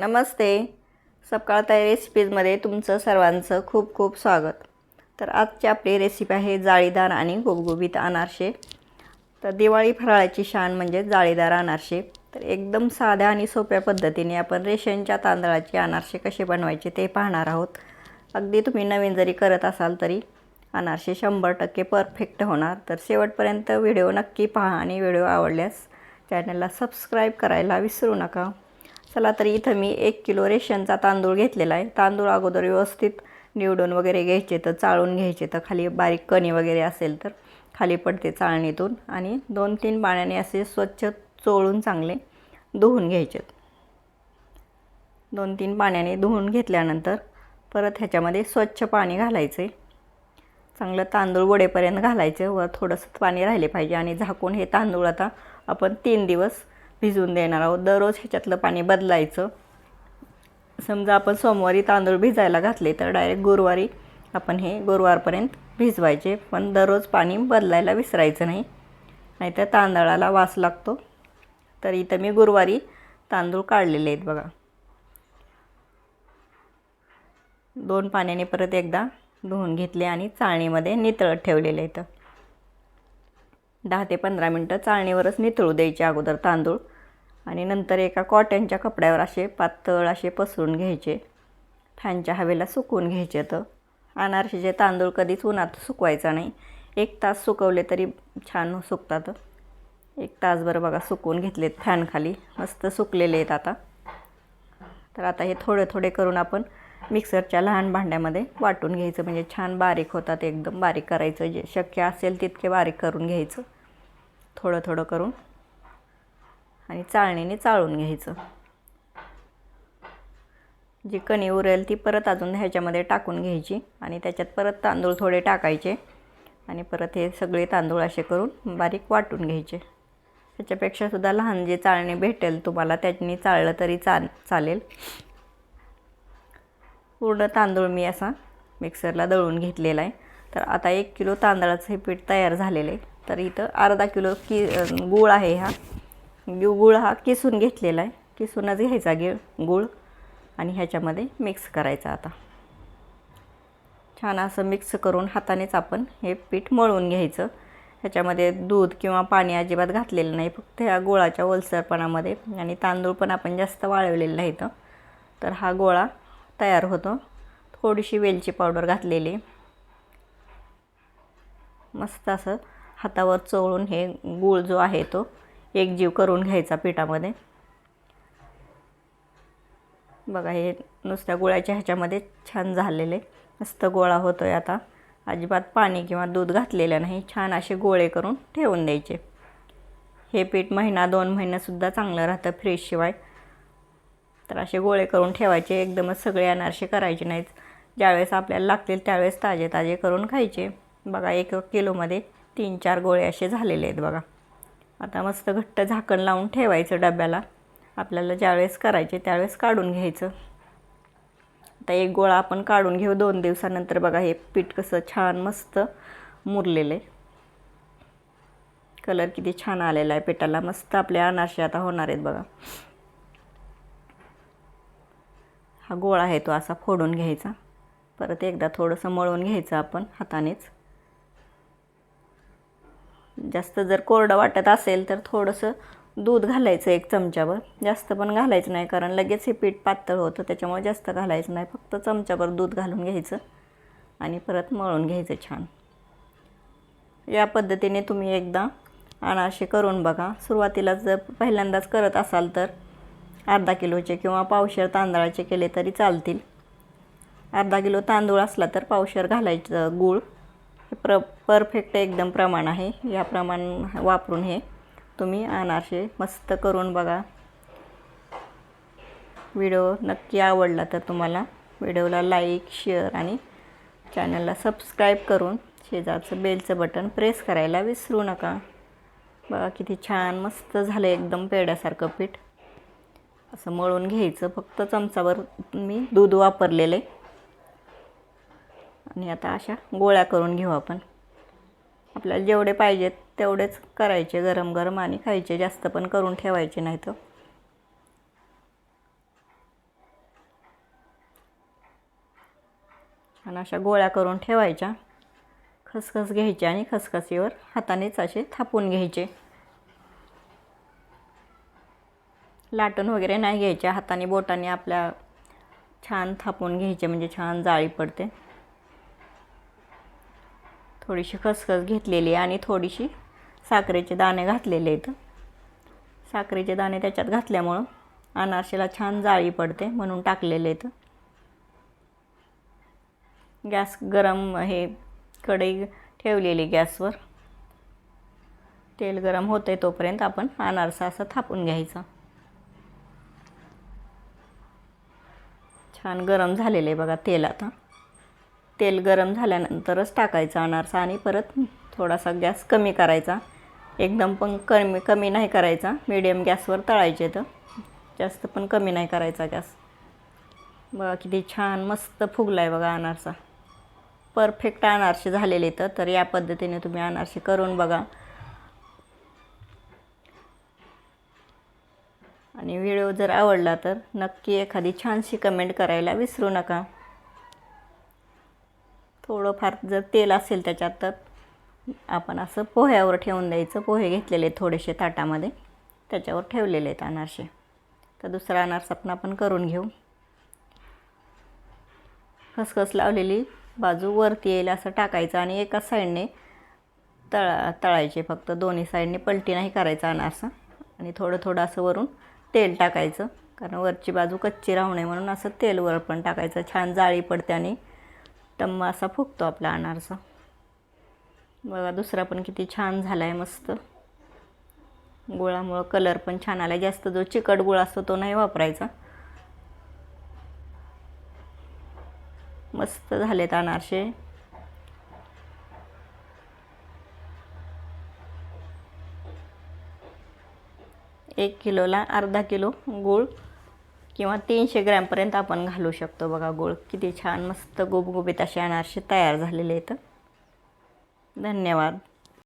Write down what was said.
नमस्ते. सपकाळताई रेसिपीजमध्ये तुमचं सर्वांचं खूप खूप स्वागत. तर आजची आपली रेसिपी आहे जाळीदार आणि गुबगुबीत अनारसे. तर दिवाळी फराळाची शान म्हणजे जाळीदार अनारसे. तर एकदम साध्या आणि सोप्या पद्धतीने आपण रेशनच्या तांदळाचे अनारसे कसे बनवायचे ते पाहणार आहोत. अगदी तुम्ही नवीन जरी करत असाल तरी अनारसे शंभर टक्के परफेक्ट होणार. तर शेवटपर्यंत व्हिडिओ नक्की पहा आणि व्हिडिओ आवडल्यास चॅनलला सबस्क्राईब करायला विसरू नका. चला तर इथं मी एक किलो रेशनचा तांदूळ घेतलेला आहे. तांदूळ अगोदर व्यवस्थित निवडून वगैरे घ्यायचे तर चाळून घ्यायचे तर खाली बारीक कणी वगैरे असेल तर खाली पडते चाळणीतून. आणि दोन तीन पाण्याने असे स्वच्छ चोळून चांगले धुवून घ्यायचे दोन तीन पाण्याने धुवून घेतल्यानंतर परत ह्याच्यामध्ये स्वच्छ पाणी घालायचे. चांगलं तांदूळ वडेपर्यंत घालायचं व थोडंसं पाणी राहिले पाहिजे आणि झाकून हे तांदूळ आता आपण तीन दिवस भिजवून देणार आहोत. दररोज ह्याच्यातलं पाणी बदलायचं. समजा आपण सोमवारी तांदूळ भिजायला घातले तर डायरेक्ट गुरुवारी आपण हे गुरुवारपर्यंत भिजवायचे. पण दररोज पाणी बदलायला विसरायचं नाही. नाहीतर तांदळाला वास लागतो. तर इथं मी गुरुवारी तांदूळ काढलेले आहेत बघा. दोन पाण्याने परत एकदा धुवून घेतले आणि चाळणीमध्ये नितळत ठेवलेले इथं दहा ते पंधरा मिनटं चाळणीवरच नितळू द्यायचे अगोदर तांदूळ. आणि नंतर एका कॉटनच्या कपड्यावर असे पातळ असे पसरून घ्यायचे. फॅनच्या हवेला सुकवून घ्यायचे तर. अनारशीचे तांदूळ कधीच उन्हात सुकवायचा नाही. एक तास सुकवले तरी छान सुकतात. एक तासभर बघा सुकवून घेतलेत फॅनखाली मस्त सुकलेले आहेत आता. तर आता हे थोडे थोडे करून आपण मिक्सरच्या लहान भांड्यामध्ये वाटून घ्यायचं. म्हणजे छान बारीक होतात एकदम बारीक करायचं. जे शक्य असेल तितके बारीक करून घ्यायचं. थोडं थोडं करून आणि चाळणीने चाळून घ्यायचं. जी कणी उरेल ती परत अजून ह्याच्यामध्ये टाकून घ्यायची आणि त्याच्यात परत तांदूळ थोडे टाकायचे आणि परत हे सगळे तांदूळ असे करून बारीक वाटून घ्यायचे. त्याच्यापेक्षासुद्धा लहान जे चाळणी भेटेल तुम्हाला त्याच्यानी चाळलं तरी चा चालेल. पूर्ण तांदूळ मी असा मिक्सरला दळून घेतलेला आहे. तर आता एक किलो तांदळाचं हे पीठ तयार झालेलं आहे. तर इथं अर्धा किलो की गूळ आहे हा. गूळ हा किसून घेतलेला आहे. किसूनच घ्यायचा गिळ गूळ. आणि ह्याच्यामध्ये मिक्स करायचा आता. छान असं मिक्स करून हातानेच आपण हे पीठ मळून घ्यायचं. ह्याच्यामध्ये दूध किंवा पाणी अजिबात घातलेलं नाही. फक्त ह्या गोळाच्या ओलसरपणामध्ये आणि तांदूळ पण आपण जास्त वाळवलेलं नाही तर तर हा गोळा तयार होतो. थोडीशी वेलची पावडर घातलेली. मस्त असं हातावर चोळून हे गूळ जो आहे तो एकजीव करून घ्यायचा पिठामध्ये. बघा हे नुसत्या गुळाच्या ह्याच्यामध्ये छान झालेले. मस्त गोळा होतो आहे आता. अजिबात पाणी किंवा दूध घातलेलं नाही. छान असे गोळे करून ठेवून द्यायचे. हे पीठ महिना दोन महिन्यासुद्धा चांगलं राहतं फ्रीजशिवाय तर असे गोळे करून ठेवायचे. एकदमच सगळे अनारसे करायचे नाहीत. ज्यावेळेस आपल्याला लागतील त्यावेळेस ताजे ताजे करून खायचे. बघा एक किलोमध्ये तीन चार गोळे असे झालेले आहेत बघा. आता मस्त घट्ट झाकण लावून ठेवायचं डब्याला. आपल्याला ज्यावेळेस करायचे त्यावेळेस काढून घ्यायचं. आता एक गोळा आपण काढून घेऊ दोन दिवसानंतर. बघा हे पीठ कसं छान मस्त मुरलेलं आहे. कलर किती छान आलेला आहे पिठाला. मस्त आपले अनारसे आता होणार आहेत बघा. हा गोळा आहे तो असा फोडून घ्यायचा. परत एकदा थोडंसं मळून घ्यायचं आपण हातानेच. जास्त जर कोरडं वाटत असेल तर थोडंसं दूध घालायचं एक चमच्यावर जास्त पण घालायचं नाही कारण लगेच हे पीठ पातळ होतं त्याच्यामुळे जास्त घालायचं नाही. फक्त चमच्यावर दूध घालून घ्यायचं आणि परत मळून घ्यायचं छान. या पद्धतीने तुम्ही एकदा अनारसे करून बघा. सुरुवातीला जर पहिल्यांदाच करत असाल तर अर्धा किलोचे किंवा पावशेर तांदळाचे केले तरी चालतील. अर्धा किलो तांदूळ असला तर पावशेर घालायचं गूळ. हे प्र परफेक्ट एकदम प्रमाण आहे. या प्रमाण वापरून हे तुम्ही अनारसे मस्त करून बघा. व्हिडिओ नक्की आवडला तर तुम्हाला व्हिडिओला लाईक शेअर आणि चॅनलला सबस्क्राईब करून शेजारचं बेलचं बटन प्रेस करायला विसरू नका. बघा किती छान मस्त झालं एकदम पेड्यासारखं पीठ. असं मळून घ्यायचं. फक्त चमचावर मी दूध वापरलेले आणि आता अशा गोळ्या करून घेऊ आपण. आपल्याला जेवढे पाहिजेत तेवढेच करायचे गरम गरम आणि खायचे. जास्त पण करून ठेवायचे नाही तर आणि अशा गोळ्या करून ठेवायच्या. खसखस घ्यायचे आणि खसखसीवर हातानेच असे थापून घ्यायचे. लाटून वगैरे नाही घ्यायच्या हाताने बोटाने आपल्या छान थापून घ्यायचे म्हणजे छान जाळी पडते. थोडीशी खसखस घेतलेली आणि थोडीशी साखरेचे दाणे घातलेले आहेत साखरेचे दाणे त्याच्यात घातल्यामुळं अनारशेला छान जाळी पडते म्हणून टाकलेले आहेत गॅस गरम हे कढई ठेवलेली गॅसवर. तेल गरम होते तोपर्यंत आपण अनारसा असं थापून घ्यायचा. छान गरम झालेलं आहे बघा तेल आता. तेल गरम झाल्यानंतरच टाकायचा अनारसा आणि परत थोडासा गॅस कमी करायचा. एकदम पण कमी कमी नाही करायचा. मीडियम गॅसवर तळायचे तर. जास्त पण कमी नाही करायचा गॅस. बघा किती छान मस्त फुगला आहे बघा अनारसा. परफेक्ट अनारसे झालेले तर तर या पद्धतीने तुम्ही अनारसे करून बघा. आणि व्हिडिओ जर आवडला तर नक्की एखादी छानशी कमेंट करायला विसरू नका. थोडंफार जर तेल असेल त्याच्यात तर आपण असं पोह्यावर ठेवून द्यायचं. पोहे घेतलेले आहेत थोडेसे ताटामध्ये. त्याच्यावर ठेवलेले आहेत अनारसे. तर दुसरा अनारसा पण आपण करून घेऊ. खसखस लावलेली बाजू वरती येईल असं टाकायचं आणि एका साईडने तळा तळायचे फक्त. दोन्ही साईडने पलटी नाही करायचा अनारसा. आणि थोडं थोडं असं वरून तेल टाकायचं. कारण वरची बाजू कच्ची राहू नये म्हणून असं तेल वर पण टाकायचं. छान जाळी पडते आणि टम्मा असा फुगतो आपला अनारसा. बघा दुसरा पण किती छान झाला आहे मस्त. गुळामुळं कलर पण छान आला जास्त जो चिकट गुळ असतो तो नाही वापरायचा. मस्त झालेत अनारसे. एक किलोला अर्धा किलो गूळ. किंवा तीनशे ग्रॅमपर्यंत आपण घालू शकतो. बघा गोळ किती छान मस्त गुबगुबीत असे अनारसे तयार झालेले आहेत. धन्यवाद.